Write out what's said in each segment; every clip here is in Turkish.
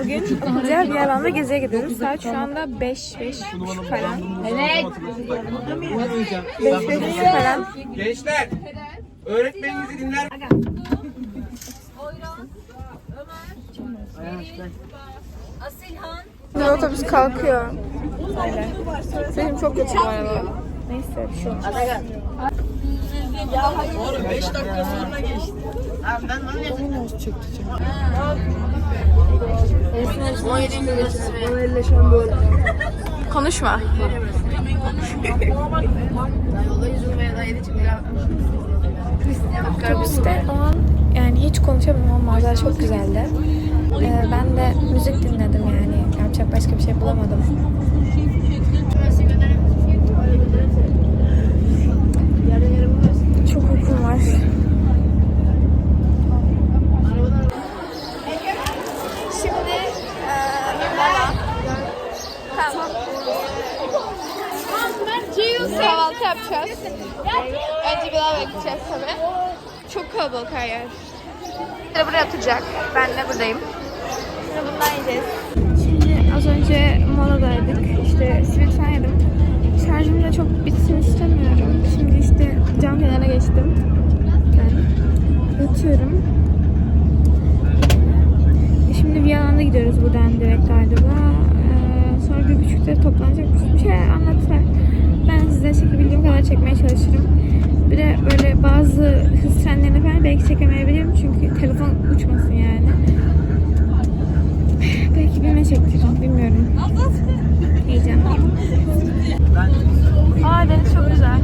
Bugün güzel bir alanda geziye gidiyoruz. Saat şu anda 5 5 falan. Evet. 5 5 falan. Gençler, öğretmeninizi dinler Şimdi otobüs kalkıyor. Sesim çok kötü bu arada. Neyse bir şey olmaz. Konuşma. Otobüste o an yani hiç konuşamadım ama manzara çok güzeldi. Ee, ben de müzik dinledim yani. Yapacak başka bir şey bulamadım. Çok uykum var. Şimdi eee mola. Tamam. Kahvaltı yapacağız. Önce bir daha bekleyeceğiz tabii. Çok kalabalık her yer. Biri buraya oturacak. Ben de buradayım. Şimdi bundan yiyeceğiz. Şimdi az önce moladaydık. İşte simit falan yedim. Şarjım da çok bitsin istemiyorum. Şimdi işte cam kenarına geçtim. Ben yatıyorum. Şimdi Viyana'da gidiyoruz buradan direkt galiba. Ee, sonra bir buçukta toplanacakmış. Bir şeyler anlattılar. Ben size çekebildiğim kadar çekmeye çalışırım. Bir de böyle bazı hız trenlerine falan belki çekemeyebilirim. Çünkü telefon uçmasın yani. Belki birine çektiririm. Bilmiyorum. Heyecanlıyım. Aa deniz çok güzel.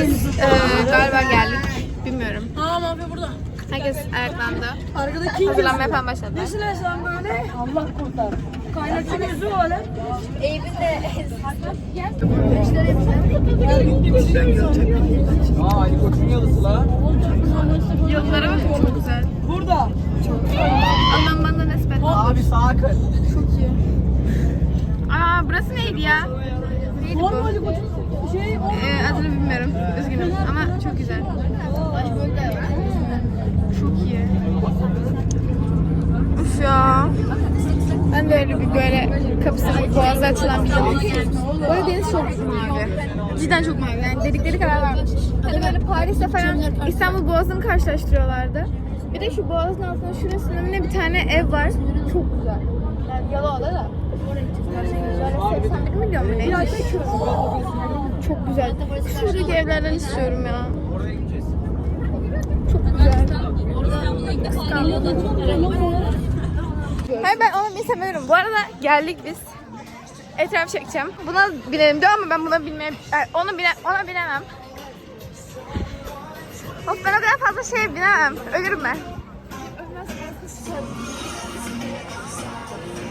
Biz e, galiba geldik. Bilmiyorum. Aa mafya burada. Herkes ayaklandı. Arkadaki Hazırlanmaya falan başladı. Nesine sen böyle? Allah kurtar. Kaynakçı yüzü var lan. Aa, Ali Koç'un yalısı la. Yollara bakın çok güzel. Burada. Aman bana nispet. Abi sağa kay. Aa burası neydi ya? Neydi bu? Şey. Ee, adını bilmiyorum. Üzgünüm ama çok güzel. Çok iyi. Uf ya. Ben de öyle bir böyle kapısı boğazı açılan bir yol. Bu arada deniz çok mavi. Cidden çok mavi. Yani dedikleri kadar var. Hani böyle Paris'te falan İstanbul Boğazı'nı karşılaştırıyorlardı. Bir de şu boğazın altında şurasında ne bir tane ev var. Çok güzel. Yani Yalova'da da. Böyle 81 milyon mu neydi? Çok güzel. Şuradaki evlerden istiyorum ya. Çok güzel. Hayır ben onu bilsemiyorum. Bu arada geldik biz. Etraf çekeceğim. Buna binelim diyor ama ben buna binmeye... yani onu bine, ona binemem. Of ben o kadar fazla şeye binemem. Ölürüm ben.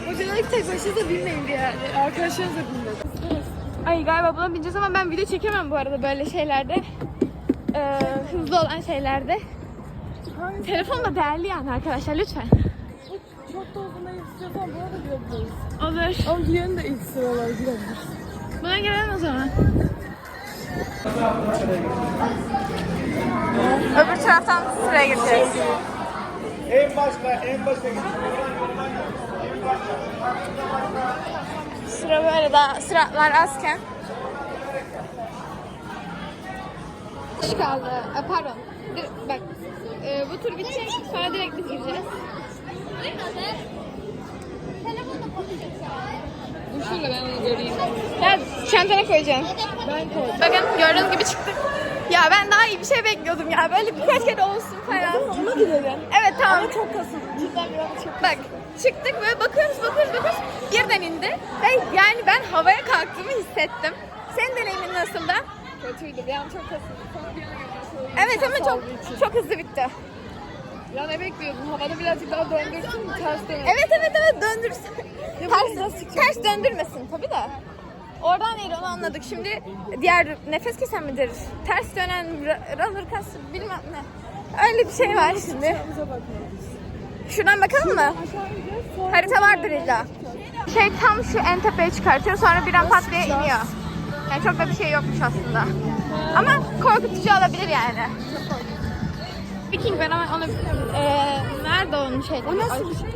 Hocalık tek başına binmeyin yani. Arkadaşlarınızla binmedi. Ay galiba buna bineceğiz ama ben video çekemem bu arada böyle şeylerde. Ee, hızlı olan şeylerde. Telefon da değerli yani arkadaşlar lütfen. Çok da uzun değil istiyorsan buna da girebiliriz. Olur. Ama diğerini de ilk sıralara girebiliriz. Buna girelim o zaman. Öbür taraftan sıraya gireceğiz. En başta, en başta Sıra böyle daha sıralar azken. Kış kaldı. Pardon. Bak. e, bu tur bitecek. Sonra direkt biz gireceğiz. Dur şöyle ben onu göreyim. Ya çantana koyacağım. Ben koydum. Bakın gördüğünüz gibi çıktık. Ya ben daha iyi bir şey bekliyordum ya. Böyle birkaç kere olsun falan. Ona gidelim. Evet tamam. Ama çok kasıldı. Cidden biraz çok Bak çıktık böyle bakıyoruz bakıyoruz bakıyoruz. Birden indi. Ve yani ben havaya kalktığımı hissettim. Senin deneyimin nasıldı? kötüydü. Bir an çok kasıldı. Sonra bir. Evet ama çok çok hızlı bitti. Ya ne bekliyordun? Havada birazcık daha döndürsün mü? Ters dön. Evet evet evet döndürsün. Ters, ters döndürmesin tabii de. Oradan değil onu anladık. Şimdi diğer nefes kesen midir? Ters dönen roller coaster bilmem ne. Öyle bir şey var şimdi. Şuradan bakalım mı? Harita vardır illa. Şey tam şu en tepeye çıkartıyor sonra bir an pat diye iniyor. Yani çok da bir şey yokmuş aslında. Ama korkutucu olabilir yani. Viking var ama onu eee nerede onun şeyleri? O nasıl bir şey?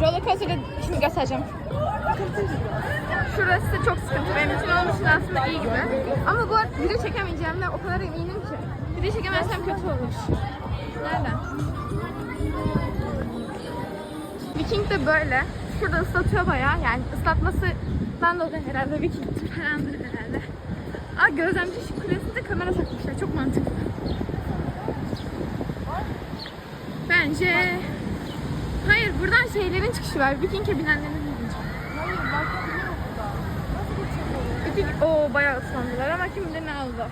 Roller coaster'da şimdi göstereceğim. Şurası çok sıkıntı. Benim için olmuş aslında iyi gibi. Ama bu arada video çekemeyeceğimden o kadar eminim ki. Video çekemezsem kötü olur. Nereden? Viking de böyle. Şurada ıslatıyor bayağı. Yani ıslatmasından dolayı herhalde Viking falandır herhalde. Aa gözlemci şu kulesinde kamera takmışlar. Çok mantıklı. Bence... Hayır buradan şeylerin çıkışı var. Viking'e binenlerin. Hayır. Nasıl geçiyor Viking... Oo bayağı ıslandılar ama kim bilir ne oldu.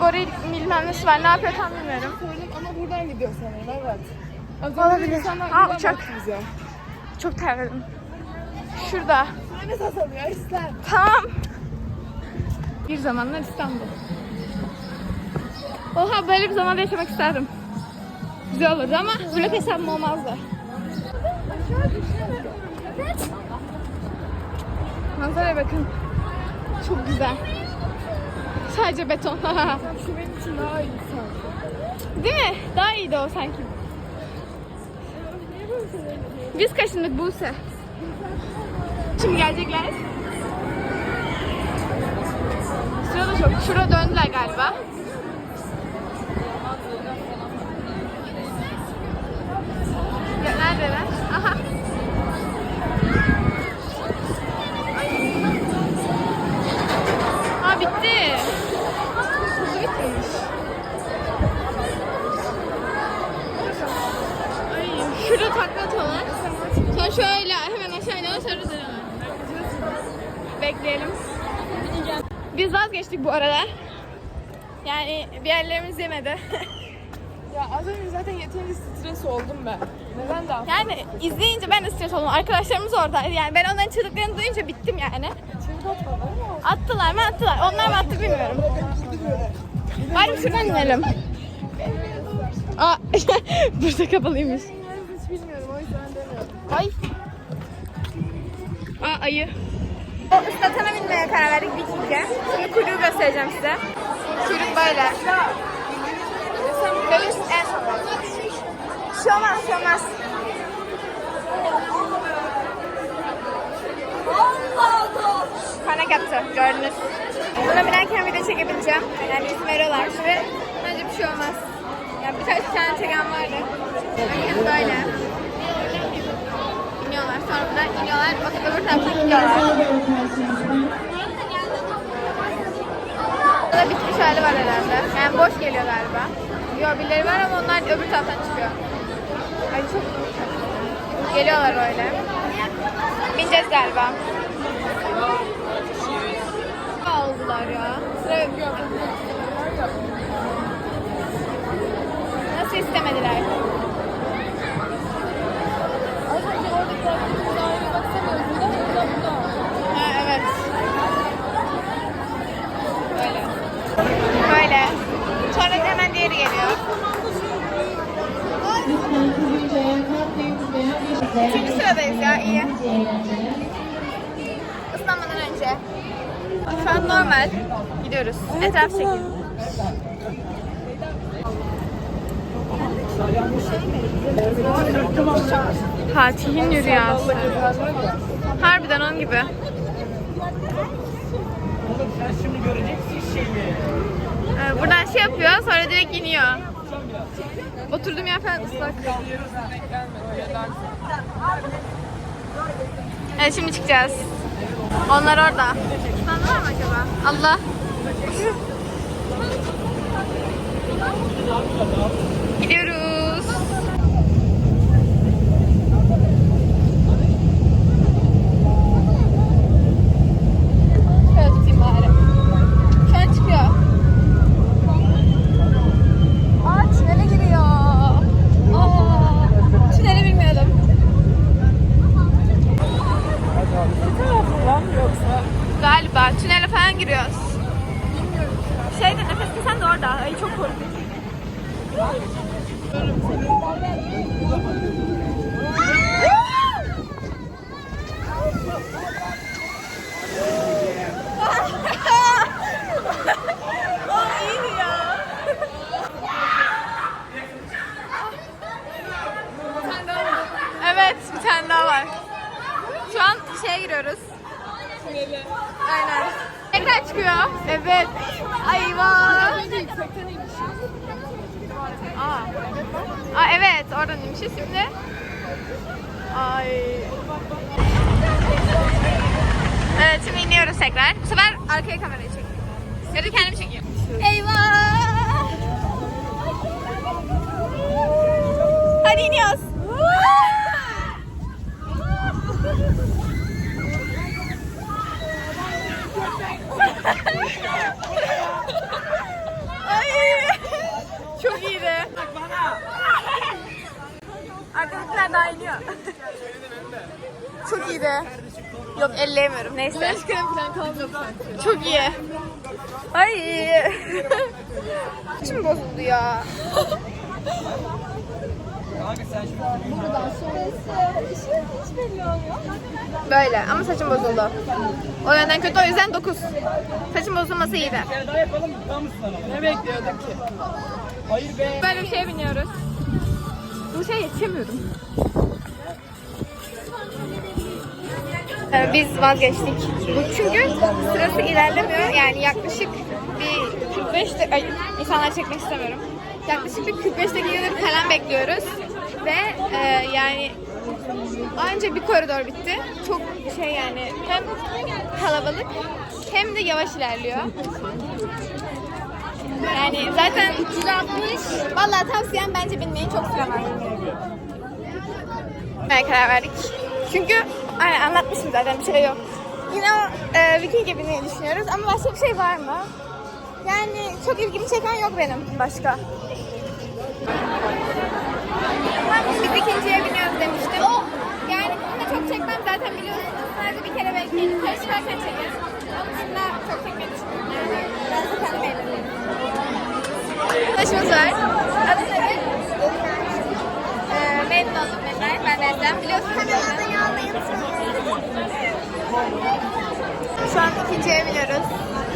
Goril bilmem nesi var. Ne yapıyor tam bilmiyorum. Ama buradan gidiyor sanırım evet. Az Olabilir. Aa, uçak. bize. Çok terledim. Şurada. Şuraya ne sasalıyor İslam? Tamam. Bir zamanlar İstanbul. Oha böyle bir zamanda yaşamak isterdim. Güzel olurdu ama blok hesabım olmazdı. Manzaraya bakın. Çok güzel. Sadece beton. Şu benim için daha iyi sanki. Değil mi? Daha iyiydi o sanki. Biz kaçındık Buse. Şimdi gelecekler. Sırada çok. Şurada döndüler galiba. Vazgeçtik bu arada. Yani bir yerlerimiz yemedi. Ya az önce zaten yeterince stres oldum ben. Neden daha? yani izleyince ben de stres oldum. Arkadaşlarımız oradaydı. Yani ben onların çığlıklarını duyunca bittim yani. Çığlık atmadılar ama. Attılar mı attılar. Onlar mı attı bilmiyorum. Bari şuradan inelim. Aa, burada kapalıymış. Bilmiyorum o yüzden demiyorum. Ay. Aa ayı. O ıslatana binmeye karar verdik Viking'e. Şimdi kuyruğu göstereceğim size. Kuyruk böyle. Dövüş en son. Şey olmaz, şey. Panik yaptı, gördünüz. Buna binerken video çekebileceğim. Yani izin veriyorlar ve bence bir şey olmaz. Yani birkaç tane çeken vardı. Bakın böyle. Buradan iniyorlar. Bakın öbür taraftan gidiyorlar. Burada bitmiş hali var herhalde. Yani boş geliyor galiba. Yok birileri var ama onlar öbür taraftan çıkıyor. Ay çok Geliyorlar öyle. Bineceğiz galiba. Aldılar ya. Sıra yok. Nasıl istemediler? Az önce orada bıraktığımız daireye baksamıyoruz. Burada burada burada. Ha evet. Böyle. Böyle. Sonra da hemen diğeri geliyor. Üçüncü sıradayız ya iyi. Islanmadan önce. Şu an normal. Gidiyoruz. Etraf çekin. Fatih'in rüyası. Harbiden onun gibi. Sen şimdi göreceksin şeyi. Ee, buradan şey yapıyor sonra direkt iniyor. Oturduğum yer falan ıslak. Evet şimdi çıkacağız. Onlar orada. Sandılar mı acaba? Allah. Gidiyoruz. Şöyle tutayım bari. Şu an çıkıyor. Aa tünele giriyor. Aa, tüneli bilmiyordum. Tarafından mı yoksa? Galiba tünele falan giriyoruz. Bilmiyorum. Şeyde nefes kesen de orada. Ay çok korkunç. çıkıyoruz. Aynen. Tekrar çıkıyor. Evet. Ay vay. Aa. Aa evet oradan inmişiz şimdi. Ay. Evet şimdi iniyoruz tekrar. Bu sefer arkaya kamerayı çekiyorum. Ya da kendim çekiyorum. Eyvah! Hadi iniyoruz. Ay! Çok iyiydi. Arkadaşlar daha iniyor. Çok iyiydi. Yok elleyemiyorum neyse. Krem falan kalmadı sanki. Çok iyi. Ay. İçim bozuldu ya. Böyle ama saçım bozuldu. O yönden kötü o yüzden 9. Saçım bozulması iyiydi. bir kere daha yapalım? Tam mısın ama? Ne bekliyorduk ki? Hayır be. Böyle bir şeye biniyoruz. Bu şey yetişemiyorum. Ee, Biz vazgeçtik. Bu çünkü sırası ilerlemiyor. Yani yaklaşık bir 45 de ay insanlar çekmek istemiyorum. Yaklaşık bir 45 dakikadır falan bekliyoruz. Ve e, yani anca bir koridor bitti. Çok şey yani hem kalabalık hem de yavaş ilerliyor. Yani zaten 360. Vallahi tavsiyem bence binmeyi çok süremez. Ben karar verdik. Çünkü aynen anlatmışım zaten bir şey yok. Yine e, Viking'e binmeyi düşünüyoruz ama başka bir şey var mı? Yani çok ilgimi çeken yok benim başka. Biz ikinciye biniyoruz demiştim. Yani bunu da çok çekmem zaten biliyorsunuz. Sadece bir kere belki yukarı çıkarken çekeriz. Onun dışında çok çekmeyi düşünmüyorum. Yani biraz da kendim eğlenirim. Arkadaşımız var. Adı nedir? Ee, memnun oldum ben. Ben de Erdem. Biliyorsunuz zaten. Şu an ikinciye biniyoruz.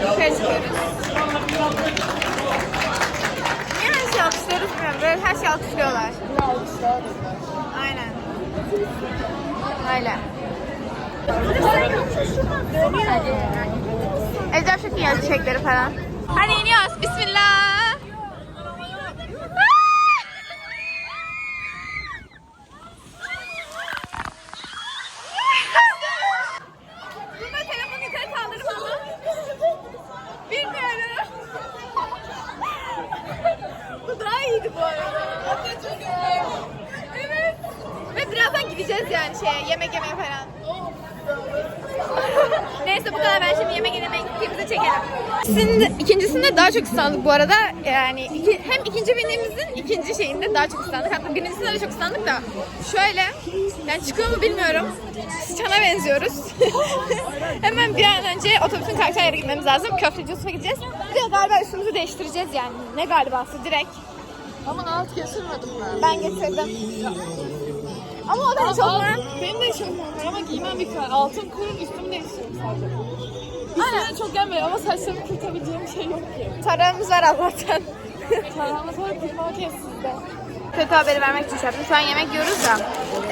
Yukarı çıkıyoruz. Şeyi alkışlıyoruz bilmiyorum. Böyle her şeyi alkışlıyorlar. Aynen. Öyle. Ecem çok iyi çiçekleri falan. Hadi iniyoruz. Bismillah. Bunda telefonu yukarı kaldırdım ama. Bilmiyorum. bu daha iyiydi bu arada. Evet. Ve birazdan gideceğiz yani şeye yemek yemeye falan. Neyse bu kadar ben şimdi yemek yemeye gittiğimizde çekelim. İkincisinde, ikincisinde daha çok ıslandık bu arada. Yani iki, hem ikinci bindiğimizin ikinci şeyinde daha çok ıslandık. Hatta birincisinde de çok ıslandık da. Şöyle, yani çıkıyor mu bilmiyorum. Sıçana benziyoruz. Hemen bir an önce otobüsün kalkacağı yere gitmemiz lazım. Köfteci Yusuf'a gideceğiz. Bir de galiba üstümüzü değiştireceğiz yani. Ne galibası direkt. Ama alt getirmedim ben. Ben getirdim. Ama o da çok var. Benim de eşofmanım var ama giymem bir kadar. Altım kurun üstümü değiştiriyorum sadece. Üstüne çok gelmiyor ama saçlarımı kurtabileceğim şey yok ki. Tarağımız var Allah'tan. Tarhana sonra kurma makinesi sizde. Kötü haberi vermek için şey yaptım. Şu an yemek yiyoruz da.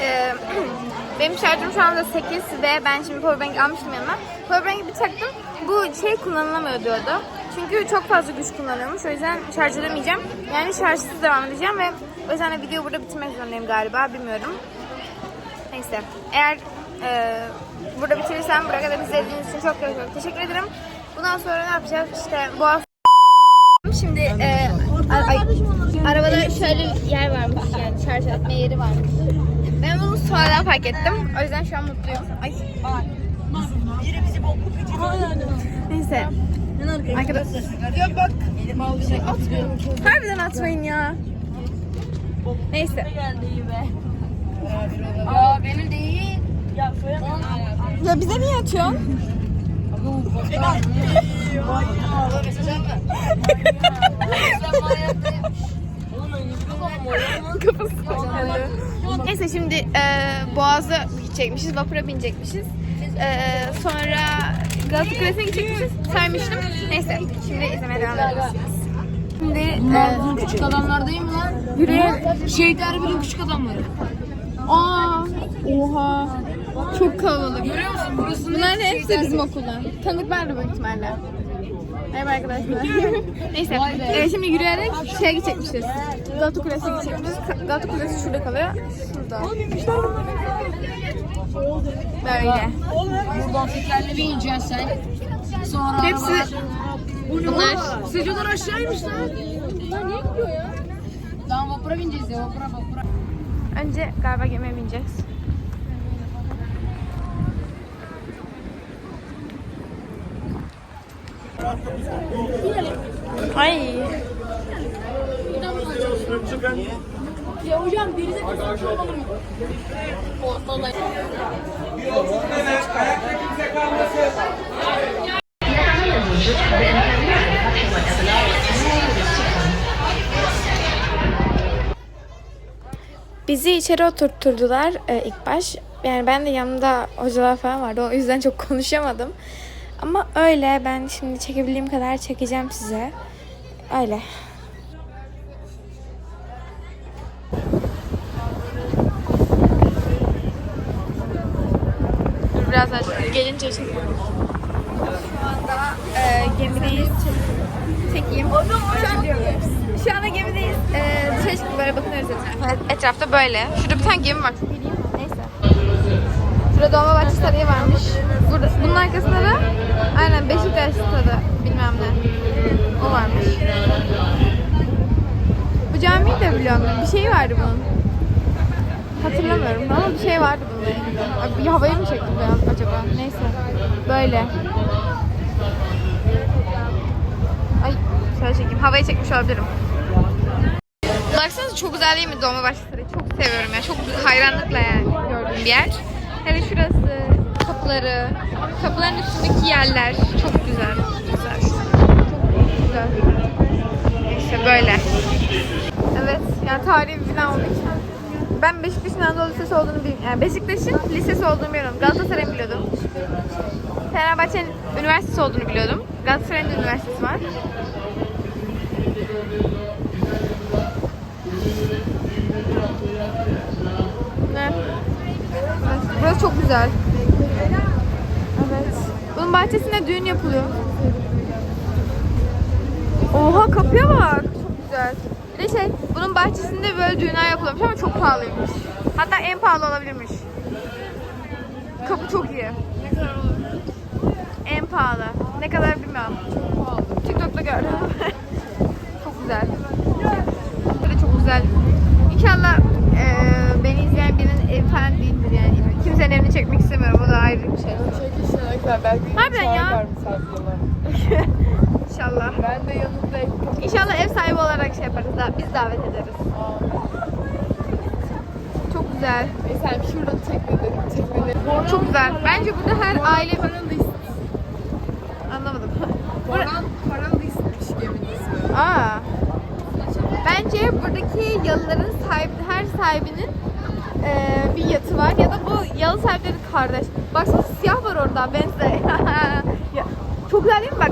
e, benim şarjım şu anda 8 ve ben şimdi powerbank almıştım yanıma. Powerbank'i bir taktım. Bu şey kullanılamıyor diyordu. Çünkü çok fazla güç kullanıyormuş. O yüzden şarj edemeyeceğim. Yani şarjsız devam edeceğim ve o yüzden de video burada bitirmek zorundayım galiba. Bilmiyorum. Neyse. Eğer e, burada bitirirsem buraya kadar izlediğiniz için çok çok çok teşekkür ederim. Bundan sonra ne yapacağız? İşte bu hafta Şimdi e, ay, arabada şöyle bir yer varmış yani şarj etme yeri varmış. Ben bunu sonradan fark ettim. O yüzden şu an mutluyum. Ay. Neyse. Arkadaşlar. Ya bak. Harbiden atmayın ya. Neyse. Aa benim değil. Ya bize niye atıyorsun? Kafası. Neyse şimdi e, Boğaz'a gidecekmişiz, vapura binecekmişiz. E, sonra Galata Kulesi'ne gidecekmişiz. Saymıştım. Neyse şimdi izlemeye devam ediyoruz. Şimdi e, Küçük adamlardayım lan. yürüyen... Şehit Erbil'in küçük adamları. Aa, oha. Çok kalabalık. Görüyor musun? Burası Bunların hepsi bizim okuldan. Tanıdıklar da büyük ihtimalle. Merhaba arkadaşlar. Neyse. Ee, şimdi yürüyerek şeye gidecekmişiz. Galata Kulesi'ne gidecekmişiz. Ka- Galata Kulesi şurada kalıyor. Şurada. Böyle. Buradan tekerleği ineceksin sen. Sonra Hepsi bunlar. Sıcaklar aşağıymış lan. Bunlar niye gidiyor ya? Tamam vapura bineceğiz ya vapura vapura. Önce galiba gemiye bineceğiz. Ay. Ya hocam denize olmalı mı? Vallahi. Bizi içeri oturtturdular e, ilk baş. Yani ben de yanımda hocalar falan vardı. O yüzden çok konuşamadım. Ama öyle ben şimdi çekebildiğim kadar çekeceğim size. Öyle. Dur biraz daha gelince çekeyim. Şu anda e, gemideyiz. Çekeyim. Şu, an, şu anda gemideyiz. E, dışarı çıktık böyle bakınıyoruz etrafa. Etrafta böyle. Şurada bir tane gemi var. Neyse. Şurada Dolmabahçe Sarayı varmış. Burada, bunun arkasında da aynen Beşiktaş stadı bilmem ne. O varmış. Bu camiyi de biliyorum. ben. Bir şey vardı bunun. Hatırlamıyorum ama bir şey vardı bunun. Abi, Bir havayı mı çekti bu acaba? Neyse. Böyle. Ay şöyle çekeyim. Havayı çekmiş olabilirim. Baksanıza çok güzel değil mi Dolmabahçe? Çok seviyorum ya. Çok hayranlıkla yani gördüğüm bir yer. Hele şurası, kapıları, kapıların üstündeki yerler çok güzel. Güzel. Çok güzel. İşte böyle. Evet, yani tarihi bir bina olduğu için. Ben Beşiktaş'ın Anadolu Lisesi olduğunu bilmiyorum. Yani Beşiktaş'ın lisesi olduğunu bilmiyorum. Galatasaray'ın biliyordum. Fenerbahçe'nin üniversitesi olduğunu biliyordum. Galatasaray'ın üniversitesi var. Ne? Burası, burası çok güzel. Evet. Bunun bahçesinde düğün yapılıyor. Oha kapıya bak. Çok güzel. Bir de şey, bunun bahçesinde böyle düğünler yapılıyormuş ama çok pahalıymış. Hatta en pahalı olabilirmiş. Kapı çok iyi. Ne kadar olur? En pahalı. Ne kadar bilmiyorum. Çok pahalı. TikTok'ta gördüm. çok güzel. Böyle çok güzel. İnşallah eee beni izleyen birinin evi falan değildir yani. Kimsenin evini çekmek istemiyorum. O da ayrı bir şey. Çekişine kadar belki Harbiden ya. İnşallah. Ben de yanındayım. İnşallah ev sahibi olarak şey yaparız da biz davet ederiz. Çok güzel. Mesela şurada tekneleri, tekneleri. Çok güzel. Bence burada her aile anlamadım. Boran paralı istemiş geminin ismi. Aa. Bence buradaki yalıların sahibi, her sahibinin eee, bir yatı var ya da bu yalı sahipleri kardeş. Baksana siyah var orada benze. Ya, Çok güzel değil mi bak?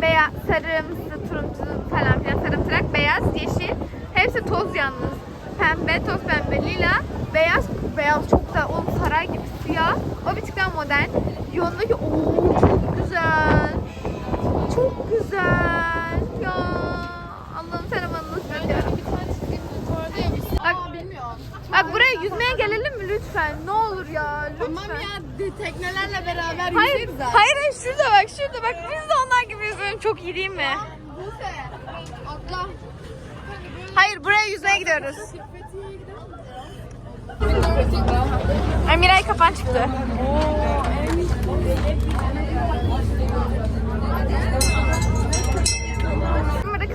Beyaz, sarımsı, turuncu falan filan sarımtırak, beyaz, yeşil. Hepsi toz yalnız. Pembe, toz pembe, lila, beyaz, beyaz çok güzel. Oğlum saray gibi siyah. O bir tık daha modern. Yanındaki ooo çok güzel. Çok güzel. Ya Allah'ım sen bana nasıl ediyorum. Bir tane çizgimiz vardı ya biz. Bak, bilmiyorum. bak buraya yüzmeye gelelim mi lütfen? Ne olur ya lütfen. Tamam ya de- teknelerle beraber Hayır, yüzeriz zaten. hayır, hayır şurada bak, şurada bak. Biz de onlar gibi yüzüyorum. Çok iyi değil mi? Buse. Atla. Hayır, buraya yüzmeye gidiyoruz. Ay Miray kafan çıktı.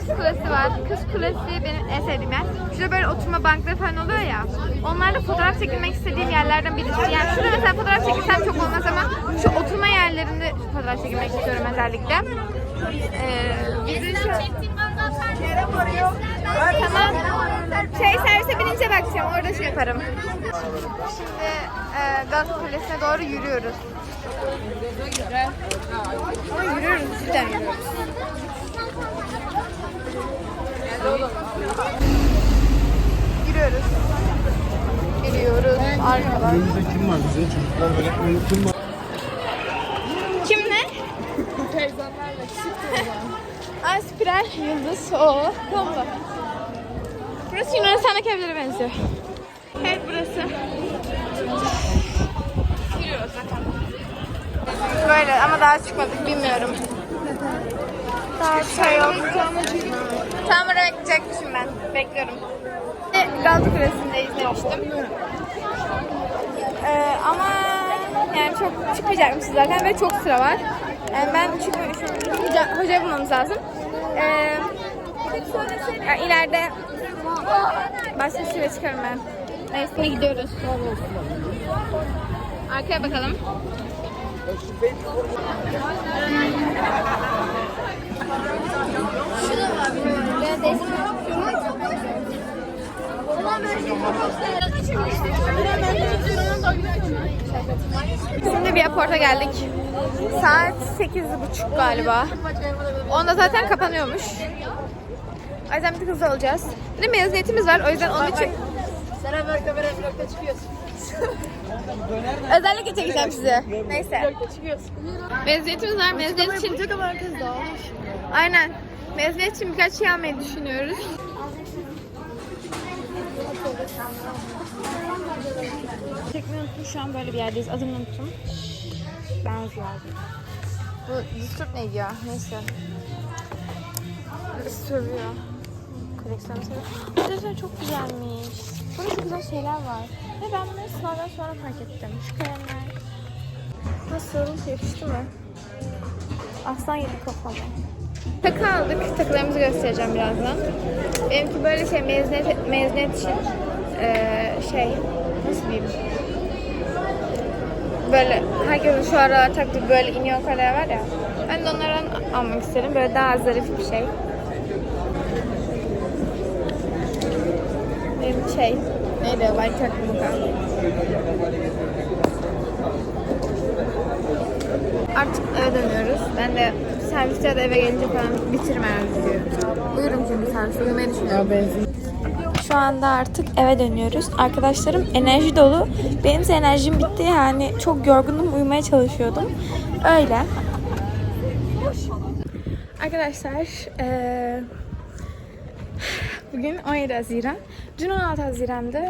Kız kulesi var. Kız kulesi benim en sevdiğim yer. Şurada böyle oturma bankları falan oluyor ya. Onlarla fotoğraf çekilmek istediğim yerlerden birisi. Yani şurada mesela fotoğraf çekilsem çok olmaz ama şu oturma yerlerinde fotoğraf çekilmek istiyorum özellikle. Ee, şu... Tamam. Şey servise binince bakacağım. Orada şey yaparım. Şimdi e, Galata Kulesi'ne doğru yürüyoruz. Ama yürüyoruz. Cidden yürüyoruz. Yürüyoruz. Yürüyoruz. Arkadan. Önümüzde kim var bize? Çocuklar böyle kim var? Kim ne? Teyzemlerle küçük Ay spiral, yıldız, o. Kombo. Burası Yunanistan'daki evlere benziyor. Evet burası. Yürüyoruz zaten. Böyle ama daha çıkmadık bilmiyorum. Daha şey yok. Tam oraya gidecekmişim ben. Bekliyorum. Galata Kulesi'ndeyiz demiştim. Ee, ama yani çok çıkmayacakmışız zaten ve çok sıra var. Yani ben çünkü hoca, hoca bulmamız lazım. Ee, yani ileride başka süre çıkarım ben. Neyse gidiyoruz. Arkaya bakalım. Şimdi bir airport'a geldik. Saat 8.30 galiba. Onda zaten kapanıyormuş. O yüzden bir hızlı olacağız. Bir de mezuniyetimiz var. O yüzden onun için... Sana böyle kamera vlogda çıkıyorsun. Özellikle çekeceğim size. Neyse. Mezuniyetimiz var. Mezuniyet için... Aynen. Mezuniyet için birkaç şey almayı düşünüyoruz. Çekmeyi unuttum. Şu an böyle bir yerdeyiz. Adını unuttum. Benziyor. Bu Disturb neydi ya? Neyse. Sürüyor. Koleksiyon seviyor. Arkadaşlar çok güzelmiş. Burada çok güzel şeyler var. Ve ben bunları sınavdan sonra fark ettim. Şu kalemler. Nasıl? Yakıştı mı? Aslan yedi kafama. Takı aldık. Takılarımızı göstereceğim birazdan. Benimki böyle şey mezuniyet, mezuniyet için eee, şey nasıl diyeyim? Böyle herkesin şu aralar taktığı böyle iniyor kareler var ya. Ben de onlardan almak istedim. Böyle daha zarif bir şey. Benim şey neydi? Ben takım Artık eve dönüyoruz. Ben de serviste ya da eve gelince falan herhalde diyor. Uyurum çünkü serviste uyumayı düşünüyorum. Şu anda artık eve dönüyoruz. Arkadaşlarım enerji dolu. Benim ise enerjim bitti yani çok yorgunum uyumaya çalışıyordum. Öyle. Arkadaşlar eee, bugün 17 Haziran. Dün 16 Haziran'dı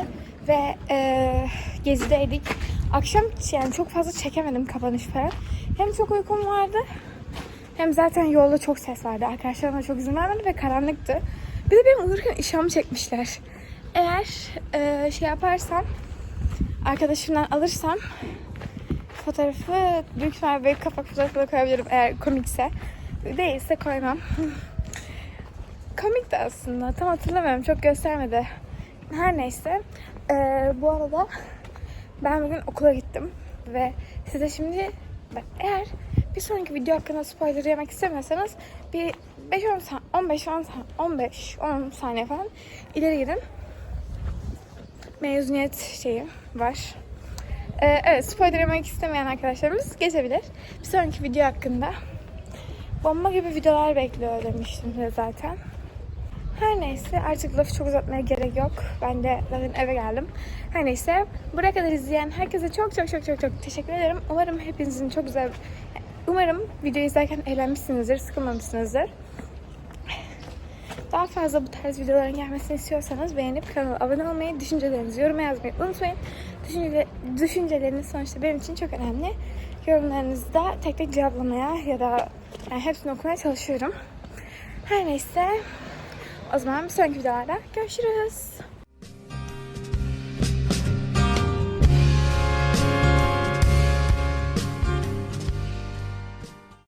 ve eee gezideydik. Akşam yani çok fazla çekemedim kapanış falan. Hem çok uykum vardı hem zaten yolda çok ses vardı. Arkadaşlarım da çok izin vermedi ve karanlıktı. Bir de benim uyurken işamı çekmişler. Eğer eee, şey yaparsam arkadaşımdan alırsam fotoğrafı büyük ihtimalle böyle kapak fotoğrafı da koyabilirim eğer komikse. Değilse koymam. Komik de aslında. Tam hatırlamıyorum. Çok göstermedi. Her neyse. Ee, bu arada ben bugün okula gittim. Ve size şimdi eğer bir sonraki video hakkında spoiler yemek istemiyorsanız bir 5-10 saniye, 15-10 15-10 saniye falan ileri gidin. Mezuniyet şeyi var. Ee, evet spoiler yemek istemeyen arkadaşlarımız geçebilir. Bir sonraki video hakkında bomba gibi videolar bekliyor demiştim size zaten. Her neyse artık lafı çok uzatmaya gerek yok. Ben de zaten eve geldim. Her neyse buraya kadar izleyen herkese çok çok çok çok çok teşekkür ederim. Umarım hepinizin çok güzel... Umarım videoyu izlerken eğlenmişsinizdir, sıkılmamışsınızdır. Daha fazla bu tarz videoların gelmesini istiyorsanız beğenip kanala abone olmayı, düşüncelerinizi yoruma yazmayı unutmayın. Düşünce, düşünceleriniz sonuçta benim için çok önemli. Yorumlarınızı da tek tek cevaplamaya ya da yani hepsini okumaya çalışıyorum. Her neyse o zaman bir sonraki videolarda görüşürüz.